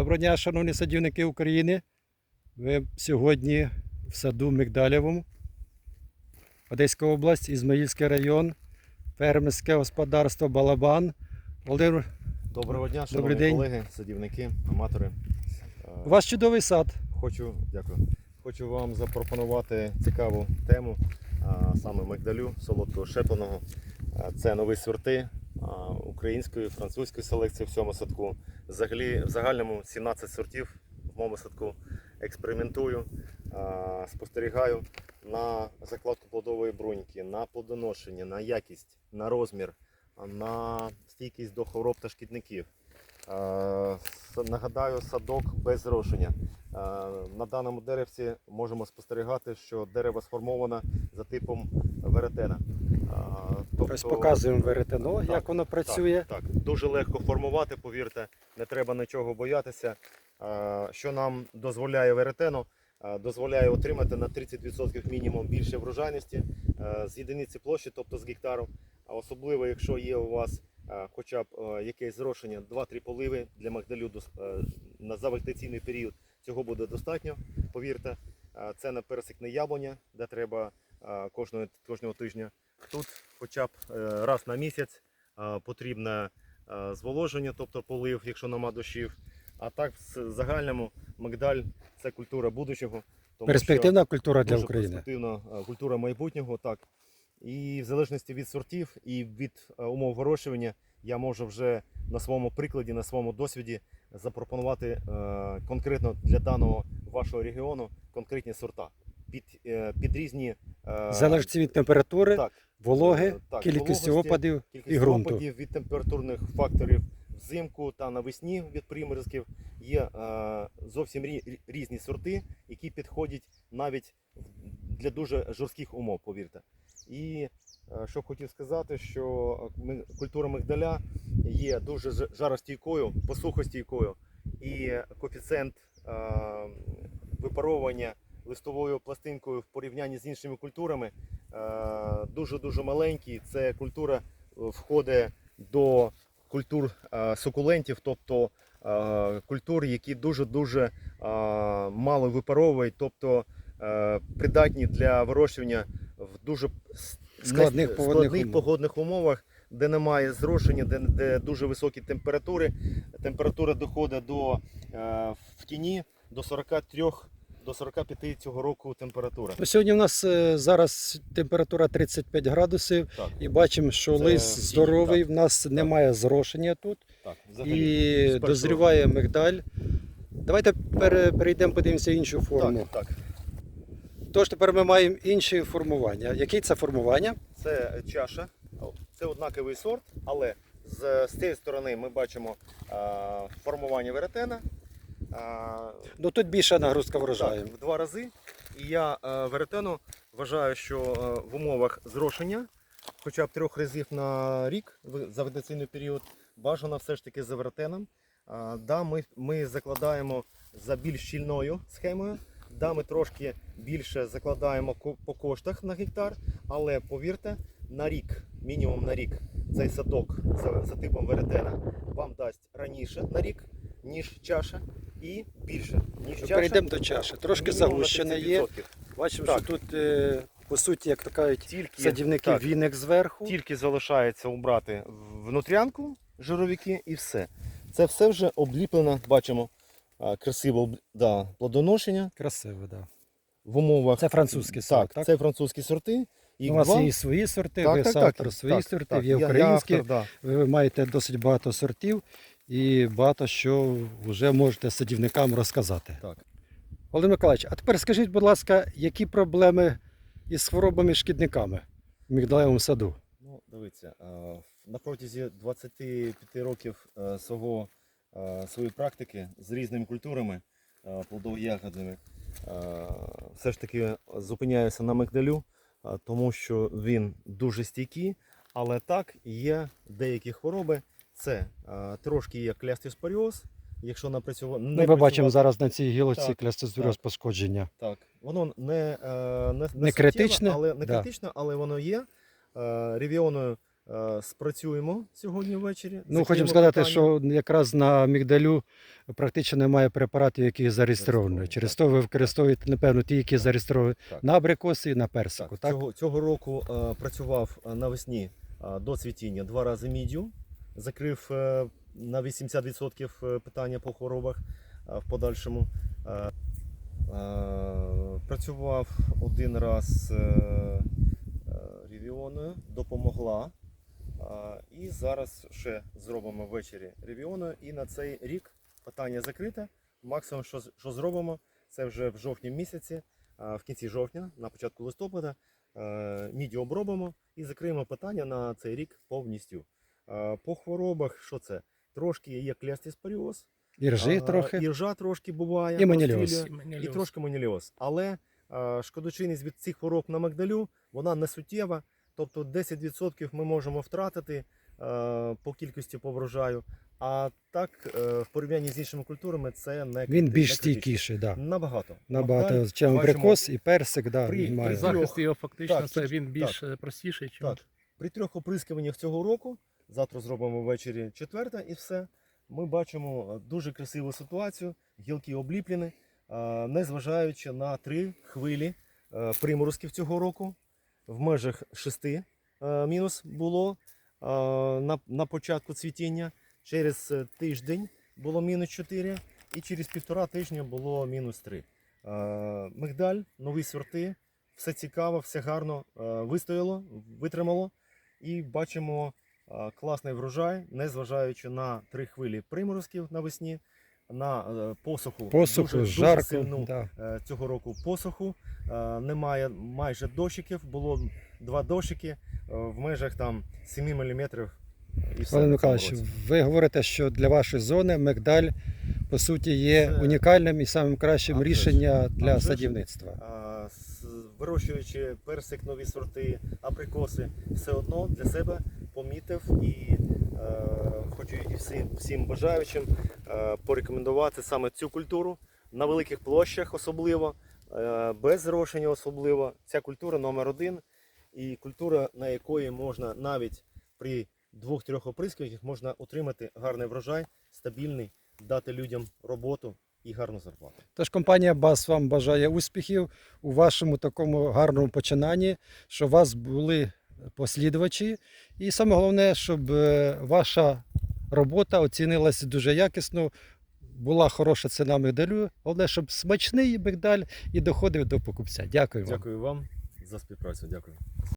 Доброго дня, шановні садівники України. Ви сьогодні в саду Мигдалєвому, Одеська область, Ізмаїльський район, фермерське господарство Балабан. Володимир, Доброго дня, шановні день. колеги, садівники, аматори. У вас чудовий сад. Хочу, дякую. Хочу вам запропонувати цікаву тему, саме мигдалю солодкого шепленого. Це нові сорти української, французької селекції в цьому садку. Взагалі, в загальному 17 сортів в моєму садку. Експериментую, спостерігаю на закладку плодової бруньки, на плодоношення, на якість, на розмір, на стійкість до хвороб та шкідників. Нагадаю, садок без зрошення. На даному деревці можемо спостерігати, що дерево сформовано за типом веретена. Ось показуємо веретено, Так, як воно працює. Так, так, дуже легко формувати, повірте, не треба нічого боятися. Що нам дозволяє веретено? Дозволяє отримати на 30% мінімум більше врожайності з єдиниці площі, тобто з гектару. А особливо, якщо є у вас хоча б якесь зрошення, 2-3 поливи для магдалю дос- е, на завегетаційний період, цього буде достатньо, повірте. Це на персикне яблуня, де треба кожного, кожного тижня. Тут хоча б е, раз на місяць е, потрібне е, зволоження, тобто полив, якщо нема дощів. А так, в загальному мигдаль це культура будущого. тому Перспективна культура для України. перспективна культура майбутнього, так. І в залежності від сортів і від умов вирощування я можу вже на своєму прикладі, на своєму досвіді запропонувати конкретно для даного вашого регіону конкретні сорта під, під різні Залежить від температури, так, вологи, Е, так, кількості вологості, опадів і Кількість ґрунту. опадів від температурних факторів взимку та навесні від приморозків є е, зовсім рі- різні сорти, які підходять навіть для дуже жорстких умов, повірте. І е, що б хотів сказати, що ми- культура мигдаля є дуже ж- жаростійкою, посухостійкою, і коефіцієнт е, випаровування листовою пластинкою в порівнянні з іншими культурами дуже дуже маленький. Це культура е, входить до культур е, сукулентів, тобто е, культур, які дуже дуже мало випаровують, тобто е, придатні для вирощування в дуже Складних погодних погодних умовах, де немає зрошення, де, де дуже високі температури. Температура доходить до е, в тіні до 43 до 45 цього року температура. Ну, Сьогодні у нас е, зараз температура 35 градусів Так, і бачимо, що Це лист в здоровий, так. в нас немає зрошення тут. так. і з першого- дозріває мигдаль. Давайте пере- перейдемо, подивимося іншу форму. Так, так. Тож тепер ми маємо інші формування. Яке це формування? Це чаша, це однаковий сорт, але з, з цієї сторони ми бачимо а, формування веретена. А, Ну тут більша нагрузка врожаю. так, в два рази. І я а, веретену вважаю, що а, в умовах зрошення, хоча б трьох разів на рік в- за ведаційний період, бажано все ж таки за веретеном. А, да, ми, ми закладаємо за більш щільною схемою. Да, ми трошки більше закладаємо ко- по коштах на гектар, але повірте, на рік, мінімум на рік, цей садок за, за типом веретена вам дасть раніше на рік, ніж чаша, і більше, ніж чаша. Перейдемо до чаші. Трошки мінімум на загущене є. 30%. Бачимо, Так. що тут, е, по суті, як то кажуть, Тільки, садівники так, віник зверху. тільки залишається убрати внутрянку, жировики і все. Це все вже обліплено, бачимо, а, красиво об- да, плодоношення Красиво, так. Да. в умовах. Це французький сорт, так, так? це французькі сорти. Їх У вас два. є і свої сорти, Так, ви так, автор так, своїх так, сортів, так. є Я- я українські. автор, да. Ви маєте досить багато сортів і багато що вже можете садівникам розказати. Так. Володимир Миколаївич, а тепер скажіть, будь ласка, які проблеми із хворобами-шкідниками в мігдалевому саду? Ну, дивіться, е, на протязі 25 років е, свого, е, своєї практики з різними культурами плодово-ягодними, е, все ж таки зупиняюся на мигдалю, тому що він дуже стійкий, але так є деякі хвороби. Це е, трошки є клястиспоріоз, якщо напрацювати. Ми бачимо зараз на цій гілочці Так, пошкодження. Так, воно не, е, не, Не критичне, але, не да. критичне, але воно є. Е, Ревіоною е, спрацюємо сьогодні ввечері. Ну, хочемо сказати, питання. що якраз на мігдалю практично немає препаратів, які зареєстровані. Через то ви використовуєте, напевно, ті, які зареєстровані так. на абрикоси і на персику. Так, Так, Цього, цього року е, працював навесні до цвітіння два рази мідю, закрив е, на 80% е, питання по хворобах е, в подальшому. Працював один раз ревіоною, допомогла. І зараз ще зробимо ввечері ревіоною. І на цей рік питання закрите. Максимум, що, що зробимо, це вже в жовтні місяці, в кінці жовтня, на початку листопада, міді обробимо і закриємо питання на цей рік повністю. По хворобах, що це? Трошки є клястіспоріоз, і ржи а, трохи. і ржа трошки буває, І маніліоз. і трошки маніліоз. Але шкодочинність від цих хвороб на мигдалю вона не суттєва. Тобто 10% ми можемо втратити по кількості по врожаю. А так, е, в порівнянні з іншими культурами, це не Він більш стійкіший, да. Набагато. набагато, чим абрикос і персик, да, при- він при має. захисті- його фактично Так, це він більш е, простіший, чим Так. При трьох оприскуваннях цього року, завтра зробимо ввечері четверте і все. Ми бачимо е, дуже красиву ситуацію, гілки обліплені, е, незважаючи на три хвилі е, приморозків цього року. В межах шести е, мінус було на, початку цвітіння. Через тиждень було мінус 4 і через півтора тижня було мінус 3. Е, Мигдаль, нові сорти, все цікаво, все гарно вистояло, витримало. І бачимо класний врожай, незважаючи на три хвилі приморозків навесні, на е, посуху, Посуху, дуже, дуже сильну Да. е, цього року посуху. Е, Немає майже дощиків, було два дощики в межах там 7 мм. Олег Михайлович, ви говорите, що для вашої зони мигдаль по суті є Це- унікальним і самим кращим А вже ж. рішення А для вже садівництва. А, Вирощуючи персик, нові сорти, абрикоси, все одно для себе помітив і е, хочу і всім, всім бажаючим е, порекомендувати саме цю культуру на великих площах, особливо, е, без зрошення особливо. Ця культура номер один і культура, на якої можна навіть при двох-трьох оприскуваннях можна отримати гарний врожай, стабільний, дати людям роботу і гарну зарплату. Тож компанія БАС вам бажає успіхів у вашому такому гарному починанні, щоб у вас були послідувачі. І саме головне, щоб е, ваша робота оцінилася дуже якісно, була хороша ціна мигдалю. Головне, щоб смачний мигдаль і доходив до покупця. Дякую вам. Дякую вам за співпрацю. Дякую.